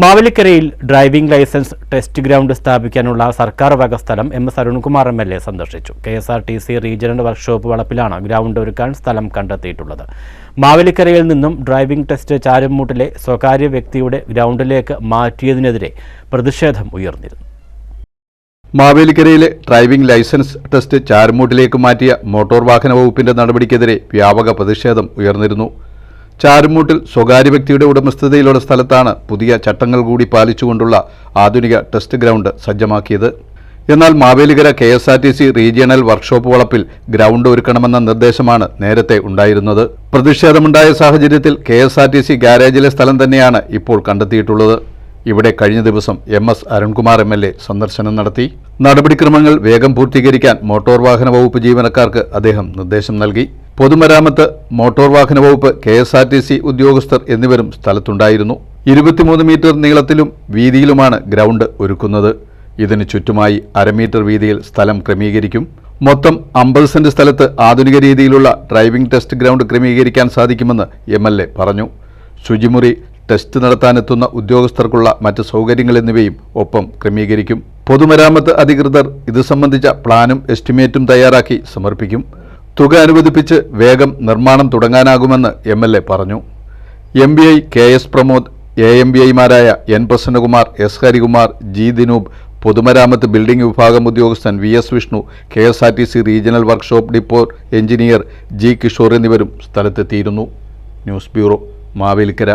മാവേലിക്കരയിൽ driving licence test ground സ്ഥാപിക്കാനുള്ള സർക്കാർ വക സ്ഥലം M S Arunkumar M L A സന്ദർശിച്ചു. K S R T C regional workshop വളപ്പിലാണ് ground ഒരുക്കാൻ സ്ഥലം കണ്ടെത്തിയിട്ടുള്ളത്. മാവേലിക്കരയിൽ നിന്നും ഡ്രൈവിംഗ് ടെസ്റ്റ് ചാരുമൂട്ടിലെ സ്വകാര്യ വ്യക്തിയുടെ ഗ്രൗണ്ടിലേക്ക് മാറ്റിയതിനെതിരെ പ്രതിഷേധം ഉയർന്നിരുന്നു. മാവേലിക്കരയിലെ ഡ്രൈവിംഗ് ലൈസൻസ് ടെസ്റ്റ് ചാരുമൂട്ടിലേക്ക് മാറ്റിയ മോട്ടോർ വാഹന വകുപ്പിന്റെ നടപടിക്കെതിരെ വ്യാപക പ്രതിഷേധം ഉയർന്നിരുന്നു. ചാരുമൂട്ടിൽ സ്വകാര്യ വ്യക്തിയുടെ ഉടമസ്ഥതയിലുള്ള സ്ഥലത്താണ് പുതിയ ചട്ടങ്ങൾ കൂടി പാലിച്ചുകൊണ്ടുള്ള ആധുനിക ടെസ്റ്റ് ഗ്രൗണ്ട് സജ്ജമാക്കിയത്. എന്നാൽ Mavelikkara K S R T C regional workshop വളപ്പിൽ ഗ്രൗണ്ട് ഒരുക്കണമെന്ന നിർദ്ദേശമാണ് നേരത്തെ ഉണ്ടായിരുന്നത്. പ്രതിഷേധമുണ്ടായ സാഹചര്യത്തിൽ K S R T C ഗാരേജിലെ സ്ഥലം തന്നെയാണ് ഇപ്പോൾ കണ്ടെത്തിയിട്ടുള്ളത്. ഇവിടെ കഴിഞ്ഞ ദിവസം M S Arunkumar M L A സന്ദർശനം നടത്തി. നടപടിക്രമങ്ങൾ വേഗം പൂർത്തീകരിക്കാൻ മോട്ടോർ വാഹന വകുപ്പ് ജീവനക്കാർക്ക് അദ്ദേഹം നിർദ്ദേശം നൽകി. പൊതുമരാമത്ത് മോട്ടോർ വാഹന വകുപ്പ് K S R T C ഉദ്യോഗസ്ഥർ എന്നിവരും സ്ഥലത്തുണ്ടായിരുന്നു. ഇരുപത്തിമൂന്ന് മീറ്റർ നീളത്തിലും വീതിയിലുമാണ് ഗ്രൗണ്ട് ഒരുക്കുന്നത്. ഇതിന് ചുറ്റുമായി അരമീറ്റർ വീതിയിൽ സ്ഥലം ക്രമീകരിക്കും. മൊത്തം അമ്പത് സെന്റ് സ്ഥലത്ത് ആധുനിക രീതിയിലുള്ള ഡ്രൈവിംഗ് ടെസ്റ്റ് ഗ്രൗണ്ട് ക്രമീകരിക്കാൻ സാധിക്കുമെന്ന് എം പറഞ്ഞു. ശുചിമുറി ടെസ്റ്റ് നടത്താനെത്തുന്ന ഉദ്യോഗസ്ഥർക്കുള്ള മറ്റ് സൗകര്യങ്ങൾ എന്നിവയും ഒപ്പം ക്രമീകരിക്കും. പൊതുമരാമത്ത് അധികൃതർ ഇത് സംബന്ധിച്ച പ്ലാനും എസ്റ്റിമേറ്റും തയ്യാറാക്കി സമർപ്പിക്കും. തുക അനുവദിപ്പിച്ച് വേഗം നിർമ്മാണം തുടങ്ങാനാകുമെന്ന് എം എൽ എ പറഞ്ഞു. M B I K S Pramod A M B ഐമാരായ N Prasannakumar S Harikumar G Dinoop പൊതുമരാമത്ത് ബിൽഡിംഗ് വിഭാഗം ഉദ്യോഗസ്ഥൻ V S Vishnu K S R T C regional workshop depot engineer G Kishore എന്നിവരും സ്ഥലത്തെത്തിയിരുന്നു. News bureau Mavelikkara.